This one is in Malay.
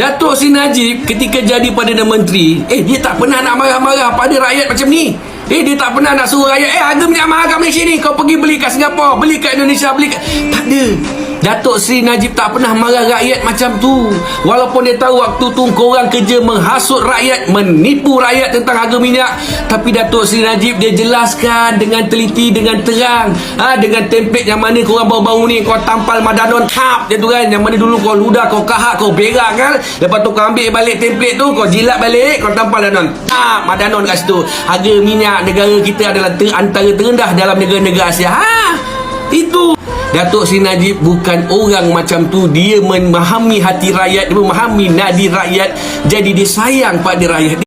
Datuk Seri Najib ketika jadi Perdana Menteri, eh dia tak pernah nak marah-marah pada rakyat macam ni. Eh dia tak pernah nak suruh rakyat, eh harga minyak mahal kat Malaysia ni, kau pergi beli kat Singapura, beli kat Indonesia, beli kat... Tak ada. Datuk Seri Najib tak pernah marah rakyat macam tu. Walaupun dia tahu waktu tu korang kerja menghasut rakyat, menipu rakyat tentang harga minyak. Tapi Datuk Seri Najib dia jelaskan dengan teliti, dengan terang. ha, Dengan template yang mana korang baru-baru ni kau tampal madanon tap je tu kan. Yang mana dulu kau ludah, kau kahak, kau berak kan. Lepas tu kau ambil balik template tu, kau jilat balik, kau tampal madanon tap, madanon kat situ. Harga minyak negara kita adalah ter, antara terendah dalam negara-negara Asia. Ha, itu Datuk Seri Najib bukan orang macam tu. Dia memahami hati rakyat Dia memahami nadi rakyat. Jadi dia sayang pada rakyat